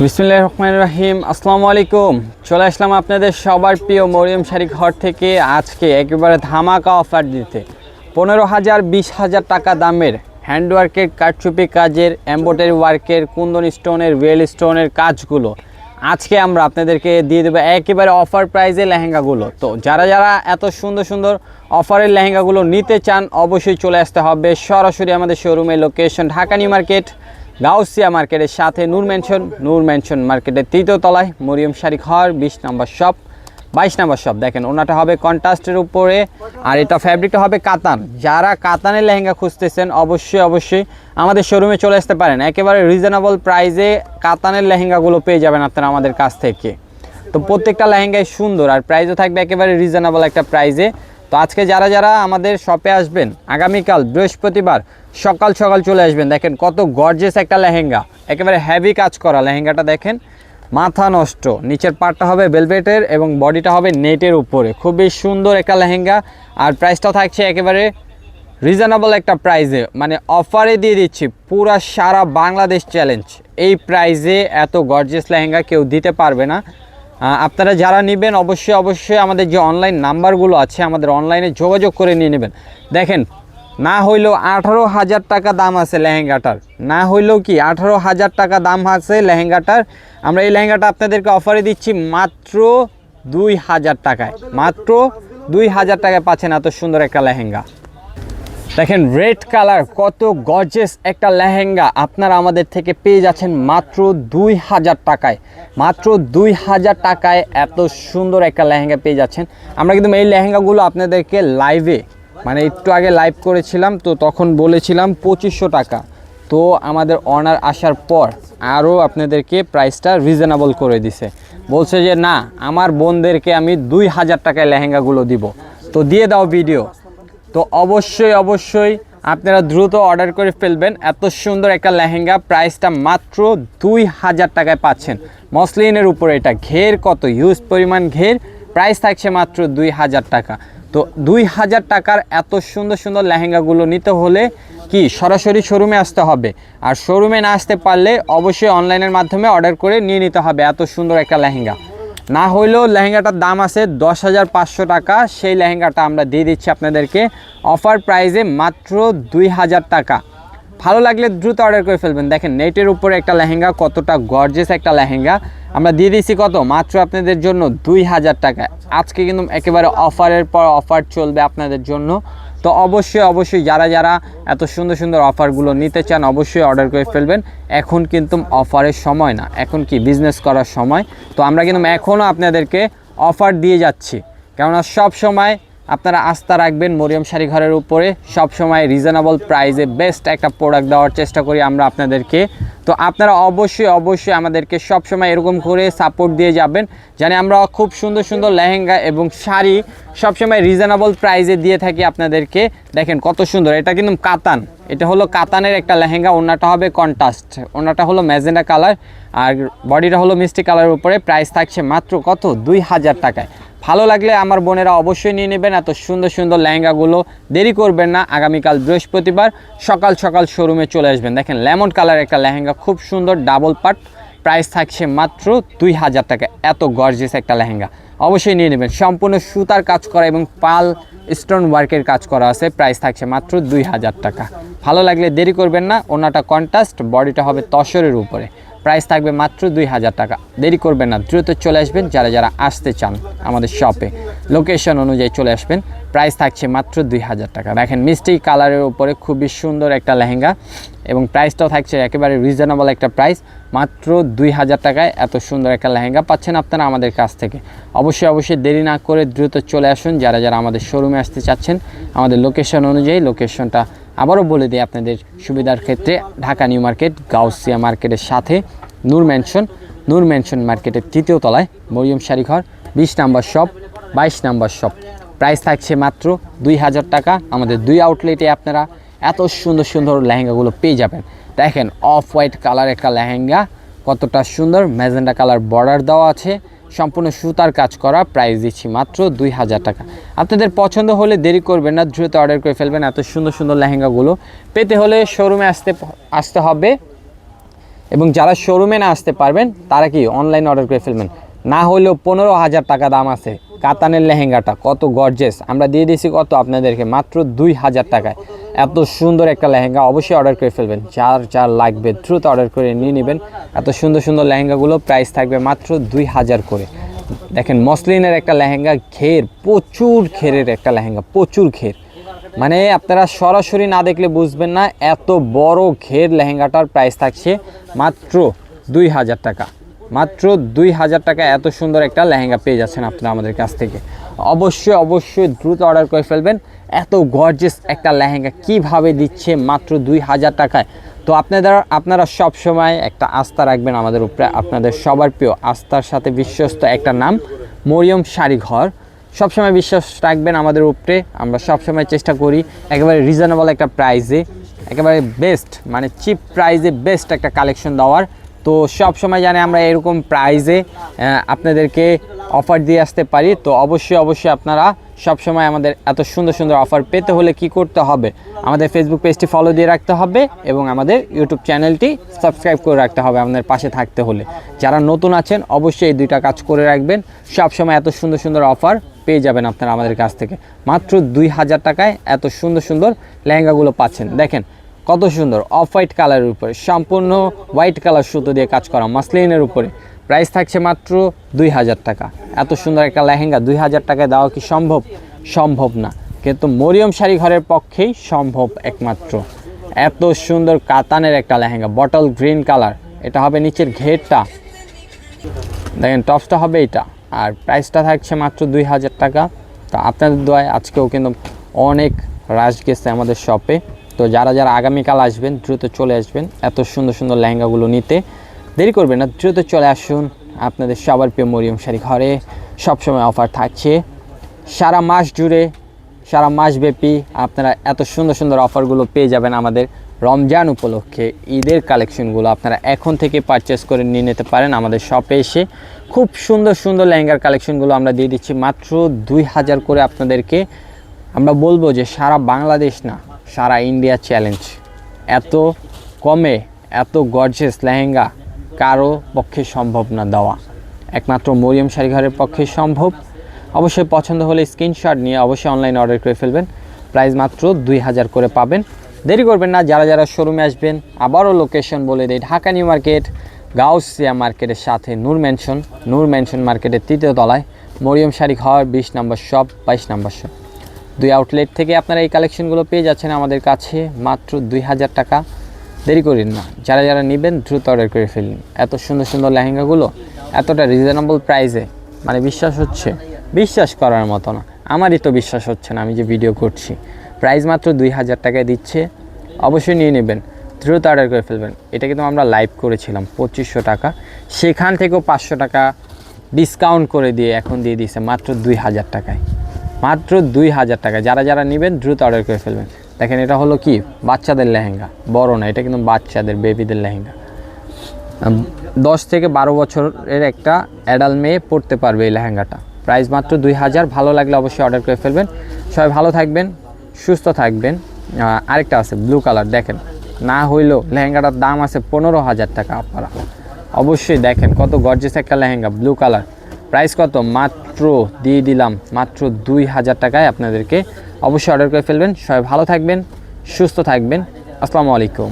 বিসমুল্লাহ রহমান রাহিম। আসসালামু আলাইকুম চলে আসলাম আপনাদের সবার প্রিয় মরিয়ম শাড়ি ঘর থেকে আজকে একেবারে ধামাকা অফার দিতে। পনেরো হাজার, বিশ হাজার টাকা দামের হ্যান্ডওয়ার্কের কারচুপি কাজের, এম্ব্রয়ডারি ওয়ার্কের, কুন্দন স্টোনের, রিয়েল স্টোনের কাজগুলো আজকে আমরা আপনাদেরকে দিয়ে দেবো একেবারে অফার প্রাইজে লেহেঙ্গাগুলো। তো যারা যারা এত সুন্দর সুন্দর অফারের লেহেঙ্গাগুলো নিতে চান, অবশ্যই চলে আসতে হবে সরাসরি আমাদের শোরুমের location Dhaka new market Gausia মার্কেটের সাথে নূর ম্যানশন নূর ম্যানশন মার্কেটের তৃতীয় তলায় মরিয়ম শাড়ি ঘর বিশ নম্বর শপ, বাইশ নম্বর শপ। দেখেন, ওনাটা হবে কন্ট্রাস্টের উপরে, আর এটা ফ্যাব্রিকটা হবে কাতান। যারা কাতানের লেহেঙ্গা খুঁজতেছেন, অবশ্যই অবশ্যই আমাদের শোরুমে চলে আসতে পারেন। একেবারে রিজনেবল প্রাইসে কাতানের লেহেঙ্গাগুলো পেয়ে যাবেন আপনারা আমাদের কাছ থেকে। তো প্রত্যেকটা লেহেঙ্গাই সুন্দর, আর প্রাইসও থাকবে একেবারে রিজনেবল একটা প্রাইসে তো আজকে যারা যারা আমাদের শপে আসবেন, আগামীকাল বৃহস্পতিবার সকাল সকাল চলে আসবেন, দেখেন কত গর্জেস একটা লেহেঙ্গা। একেবারে হ্যাভি কাজ করা লেহেঙ্গাটা দেখেন। মাথা নষ্ট, নিচের পার্টটা হবে বেলভেটের এবং বডিটা হবে নেটের উপরে। খুবই সুন্দর একটা লেহেঙ্গা আর প্রাইসটা থাকছে একেবারে রিজনেবল একটা প্রাইজে মানে অফারে দিয়ে দিচ্ছি পুরা সারা বাংলাদেশ চ্যালেঞ্জ এই প্রাইজে এত গর্জেস লেহেঙ্গা কেউ দিতে পারবে না। আপনারা যারা নেবেন, অবশ্যই অবশ্যই আমাদের যে অনলাইন নাম্বারগুলো আছে, আমাদের অনলাইনে যোগাযোগ করে নিয়ে নেবেন। দেখেন, না হইলেও আঠারো হাজার টাকা দাম আছে লেহেঙ্গাটার। না হইলেও কি, আঠারো হাজার টাকা দাম আছে লেহেঙ্গাটার। আমরা এই লেহেঙ্গাটা আপনাদেরকে অফারে দিচ্ছি মাত্র দুই হাজার টাকায়। মাত্র দুই হাজার টাকায় পাচ্ছেন এত সুন্দর একটা লেহেঙ্গা। দেখেন রেড কালার কত গর্জেস একটা লেহেঙ্গা আপনারা আমাদের থেকে পেয়ে যাচ্ছেন মাত্র দুই হাজার টাকায়। মাত্র দুই হাজার টাকায় এত সুন্দর একটা লেহেঙ্গা পেয়ে যাচ্ছেন। আমরা কিন্তু এই লেহেঙ্গাগুলো আপনাদেরকে লাইভে মানে একটু আগে লাইভ করেছিলাম, তো তখন বলেছিলাম পঁচিশশো টাকা। তো আমাদের অনার আসার পর আরও আপনাদেরকে প্রাইসটা রিজনেবল করে দিছে। বলছে যে, না, আমার বোনদেরকে আমি দুই হাজার টাকায় লেহেঙ্গাগুলো দিব। তো দিয়ে দাও ভিডিও তো অবশ্যই অবশ্যই আপনারা দ্রুত অর্ডার করে ফেলবেন। এত সুন্দর একটা লেহেঙ্গা প্রাইসটা মাত্র দুই হাজার টাকায় পাচ্ছেন। মসলিনের উপরে এটা ঘের, কত হিউজ পরিমাণ ঘের। প্রাইস থাকছে মাত্র দুই হাজার টাকা। তো দুই হাজার টাকার এত সুন্দর সুন্দর লেহেঙ্গাগুলো নিতে হলে কি সরাসরি শোরুমে আসতে হবে? আর শোরুমে না আসতে পারলে অবশ্যই অনলাইনের মাধ্যমে অর্ডার করে নিয়ে নিতে হবে এত সুন্দর একটা লেহেঙ্গা। না হইলেও লেহেঙ্গাটার দাম আছে দশ হাজার পাঁচশো টাকা। সেই লেহেঙ্গাটা আমরা দিয়ে দিচ্ছি আপনাদেরকে। অফার প্রাইসে মাত্র দুই হাজার টাকা। ভালো লাগলে দ্রুত অর্ডার করে ফেলবেন। দেখেন, নেটের উপরে একটা লেহেঙ্গা, কতটা গর্জেস একটা লেহেঙ্গা। আমরা দিয়ে দিচ্ছি কত? মাত্র আপনাদের জন্য দুই হাজার টাকা। আজকে কিন্তু একেবারে অফারের পর অফার চলবে আপনাদের জন্য। তো অবশ্যই অবশ্যই যারা যারা এত সুন্দর সুন্দর অফারগুলো নিতে চান, অবশ্যই অর্ডার করে ফেলবেন। এখন কিন্তু অফারের সময় না, এখন কি বিজনেস করার সময়। তো আমরা কিন্তু এখনও আপনাদেরকে অফার দিয়ে যাচ্ছি। কেননা সব সময় আপনারা আস্থা রাখবেন মরিয়ম শাড়ি ঘরের উপরে। সব সময় রিজনেবল প্রাইসে বেস্ট একটা প্রোডাক্ট দেওয়ার চেষ্টা করি আমরা আপনাদেরকে। তো আপনারা অবশ্যই অবশ্যই আমাদেরকে সব সময় এরকম করে সাপোর্ট দিয়ে যাবেন জানি আমরা খুব সুন্দর সুন্দর লেহেঙ্গা এবং শাড়ি সবসময় রিজনেবল প্রাইসে দিয়ে থাকি আপনাদেরকে। দেখেন কত সুন্দর, এটা কিন্তু কাতান। এটা হলো কাতানের একটা লেহেঙ্গা, ওনাটা হবে কন্ট্রাস্ট ওনাটা হলো ম্যাজেন্ডা কালার আর বডিটা হলো মিষ্টি কালারের উপরে। প্রাইস থাকছে মাত্র কত? দুই হাজার টাকায়। ভালো লাগলে আমার বোনেরা অবশ্যই নিয়ে নেবেন এত সুন্দর সুন্দর লেহেঙ্গাগুলো। দেরি করবেন না, আগামীকাল বৃহস্পতিবার সকাল সকাল শোরুমে চলে আসবেন। দেখেন, লেমন কালার একটা লেহেঙ্গা, খুব সুন্দর ডাবল পার্ট প্রাইস থাকছে মাত্র দুই হাজার টাকা। এত গর্জিয়াস একটা লেহেঙ্গা। অবশ্যই নিয়ে নেবেন। সম্পূর্ণ সুতার কাজ করা এবং পাল স্টোন ওয়ার্কের কাজ করা আছে। প্রাইস থাকছে মাত্র দুই হাজার টাকা। ভালো লাগলে দেরি করবেন না, ওনাটা কন্ট্রাস্ট বডিটা হবে তসরের উপরে। প্রাইস থাকবে মাত্র দুই হাজার টাকা। দেরি করবেন না, দ্রুত চলে আসবেন যারা যারা আসতে চান আমাদের শপে। লোকেশন অনুযায়ী চলে আসবেন, প্রাইস থাকছে মাত্র দুই হাজার টাকা। দেখেন, মিষ্টি কালারের উপরে খুবই সুন্দর একটা লেহেঙ্গা এবং প্রাইসটাও থাকছে একেবারে রিজনেবল একটা প্রাইস। মাত্র দুই হাজার টাকায় এত সুন্দর একটা লেহেঙ্গা পাচ্ছেন আপনারা আমাদের কাছ থেকে। অবশ্যই অবশ্যই দেরি না করে দ্রুত চলে আসুন যারা যারা আমাদের শোরুমে আসতে চাচ্ছেন। আমাদের লোকেশন অনুযায়ী লোকেশনটা আবারও বলে দিই আপনাদের সুবিধার ক্ষেত্রে ঢাকা নিউ মার্কেট, গাউসিয়া মার্কেটের সাথে নূর ম্যানশন নূর ম্যানশন মার্কেটের তৃতীয় তলায় মরিয়ম শাড়িঘর, বিশ নাম্বার শপ, বাইশ নাম্বার শপ। প্রাইস থাকছে মাত্র দুই হাজার টাকা। আমাদের দুই আউটলেটে আপনারা এত সুন্দর সুন্দর লেহেঙ্গাগুলো পেয়ে যাবেন। দেখেন, অফ হোয়াইট কালার একটা লেহেঙ্গা, কতটা সুন্দর। ম্যাজেন্ডা কালার বর্ডার দেওয়া আছে। সম্পূর্ণ সুতার কাজ করা প্রাইস দিচ্ছি মাত্র দুই হাজার টাকা। আপনাদের পছন্দ হলে দেরি করবেন না, দ্রুত অর্ডার করে ফেলবেন এত সুন্দর সুন্দর লেহেঙ্গাগুলো। পেতে হলে শোরুমে আসতে আসতে হবে। এবং যারা শোরুমে না আসতে পারবেন, তারা কি অনলাইন অর্ডার করে ফেলবেন? না হলেও পনেরো হাজার টাকা দাম আছে। কাতানের লেহেঙ্গাটা কত গর্জেস আমরা দিয়ে দিয়েছি কত আপনাদেরকে? মাত্র দুই হাজার টাকায়। এত সুন্দর একটা লেহেঙ্গা অবশ্যই অর্ডার করে ফেলবেন। যার যার লাগবে দ্রুত অর্ডার করে নিয়ে নেবেন। এত সুন্দর সুন্দর লেহেঙ্গাগুলো প্রাইস থাকবে মাত্র দুই হাজার করে। দেখেন মসলিনের একটা লেহেঙ্গা ঘের, প্রচুর ঘেরের একটা লেহেঙ্গা, প্রচুর ঘের। মানে আপনারা সরাসরি না দেখলে বুঝবেন না, এত বড় ঘের লেহেঙ্গাটার প্রাইস থাকছে মাত্র দুই হাজার টাকা। মাত্র দুই হাজার টাকা এত সুন্দর একটা লেহেঙ্গা পেয়ে যাচ্ছেন আপনারা আমাদের কাছ থেকে। অবশ্যই অবশ্যই দ্রুত অর্ডার করে ফেলবেন। এত গর্জেস একটা লেহেঙ্গা কীভাবে দিচ্ছে মাত্র দুই হাজার টাকায়? তো আপনাদের, আপনারা সব সময় একটা আস্থা রাখবেন আমাদের উপরে। আপনাদের সবার প্রিয় আস্থার সাথে বিশ্বস্ত একটা নাম, মরিয়ম শাড়ি ঘর সবসময় বিশ্বাস রাখবেন আমাদের উপরে। আমরা সবসময় চেষ্টা করি একেবারে রিজনেবল একটা প্রাইজে একেবারে বেস্ট মানে চিপ প্রাইজে বেস্ট একটা কালেকশন দেওয়ার। তো সব সময় জানে আমরা এরকম প্রাইজে আপনাদেরকে অফার দিয়ে আসতে পারি। তো অবশ্যই অবশ্যই আপনারা সব সময় আমাদের এত সুন্দর সুন্দর অফার পেতে হলে কি করতে হবে? আমাদের ফেসবুক পেজটি ফলো দিয়ে রাখতে হবে এবং আমাদের ইউটিউব চ্যানেলটি সাবস্ক্রাইব করে রাখতে হবে আমাদের পাশে থাকতে হলে। যারা নতুন আছেন, অবশ্যই এই দুইটা কাজ করে রাখবেন। সব সময় এত সুন্দর সুন্দর অফার পেয়ে যাবেন আপনারা আমাদের কাছ থেকে। মাত্র দুই হাজার টাকায় এত সুন্দর সুন্দর লেহেঙ্গাগুলো পাচ্ছেন। দেখেন কত সুন্দর অফ হোয়াইট কালারের উপরে, সম্পূর্ণ হোয়াইট কালার সুতো দিয়ে কাজ করা মাসলিনের উপরে। প্রাইস থাকছে মাত্র দুই হাজার টাকা। এত সুন্দর একটা লেহেঙ্গা, দুই হাজার টাকায় দেওয়া কি সম্ভব? সম্ভব না। কিন্তু মরিয়ম শাড়ি ঘরের পক্ষেই সম্ভব একমাত্র। এত সুন্দর কাতানের একটা লেহেঙ্গা বটল গ্রিন কালার এটা হবে নিচের ঘেরটা। দেখেন টপসটা হবে এটা আর প্রাইসটা থাকছে মাত্র দুই হাজার টাকা। তো আপনাদের দোয়ায় আজকেও কিন্তু অনেক রাশ গেছে আমাদের শপে তো যারা যারা আগামীকাল আসবেন, দ্রুত চলে আসবেন। এত সুন্দর সুন্দর লেহেঙ্গাগুলো নিতে দেরি করবেন না, দ্রুত চলে আসুন আপনাদের সবার প্রিয় মরিয়ম শাড়ি ঘরে। সবসময় অফার থাকছে। সারা মাস জুড়ে, সারা মাসব্যাপী আপনারা এত সুন্দর সুন্দর অফারগুলো পেয়ে যাবেন আমাদের রমজান উপলক্ষে। ঈদের কালেকশনগুলো আপনারা এখন থেকে পারচেস করে নিয়ে নিতে পারেন আমাদের শপে এসে। খুব সুন্দর সুন্দর লেহেঙ্গার কালেকশনগুলো আমরা দিয়ে দিচ্ছি। মাত্র দুই হাজার করে আপনাদেরকে আমরা বলব যে সারা বাংলাদেশ না সারা ইন্ডিয়া চ্যালেঞ্জ এত কমে, এত গর্জেস লেহেঙ্গা কারও পক্ষে সম্ভব না দেওয়া। একমাত্র মরিয়ম শাড়িঘরের পক্ষে সম্ভব। অবশ্যই পছন্দ হলে স্ক্রিনশট নিয়ে অবশ্যই অনলাইন অর্ডার করে ফেলবেন। প্রাইস মাত্র দুই হাজার করে পাবেন। দেরি করবেন না, যারা যারা শোরুমে আসবেন, আবারও লোকেশন বলে দেয় ঢাকা নিউ মার্কেট গাউসিয়া মার্কেটের সাথে নূর ম্যানশন নূর ম্যানশন মার্কেটের তৃতীয় তলায় মরিয়ম শাড়ি ঘর বিশ নম্বর শপ বাইশ নম্বর শপ দুই আউটলেট থেকে আপনারা এই কালেকশনগুলো পেয়ে যাচ্ছেন আমাদের কাছে মাত্র দুই হাজার টাকা। দেরি করেন না, যারা যারা নেবেন দ্রুত অর্ডার করে ফেলুন। এত সুন্দর সুন্দর লেহেঙ্গাগুলো, এতটা রিজনেবল প্রাইসে মানে বিশ্বাস হচ্ছে, বিশ্বাস করার মতো না। আমারই তো বিশ্বাস হচ্ছে না আমি যে ভিডিও করছি। প্রাইস মাত্র দুই হাজার টাকায় দিচ্ছে, অবশ্যই নিয়ে নেবেন, দ্রুত অর্ডার করে ফেলবেন। এটা কিন্তু আমরা লাইভ করেছিলাম, পঁচিশশো টাকা। সেখান থেকেও পাঁচশো টাকা ডিসকাউন্ট করে দিয়ে এখন দিয়ে দিচ্ছে মাত্র দুই হাজার টাকায়। মাত্র দুই হাজার টাকা। যারা যারা নেবেন, দ্রুত অর্ডার করে ফেলবেন। দেখেন, এটা হলো কি? বাচ্চাদের লেহেঙ্গা। বড় না, এটা কিন্তু বাচ্চাদের বেবিদের লেহেঙ্গা। দশ থেকে বারো বছরের একটা অ্যাডাল মেয়ে পড়তে পারবে এই লেহেঙ্গাটা। প্রাইস মাত্র দুই হাজার। ভালো লাগলে অবশ্যই অর্ডার করে ফেলবেন। সবাই ভালো থাকবেন, সুস্থ থাকবেন। আরেকটা আছে ব্লু কালার দেখেন। না হইলেও লেহেঙ্গাটার দাম আছে পনেরো হাজার টাকা আপনারা। অবশ্যই দেখেন কত গর্জেস একটা লেহেঙ্গা ব্লু কালার প্রাইস কত? মাত্র দিয়ে দিলাম মাত্র দুই হাজার টাকায় আপনাদেরকে অবশ্যই অর্ডার করে ফেলবেন। সবাই ভালো থাকবেন, সুস্থ থাকবেন। আসসালামু আলাইকুম।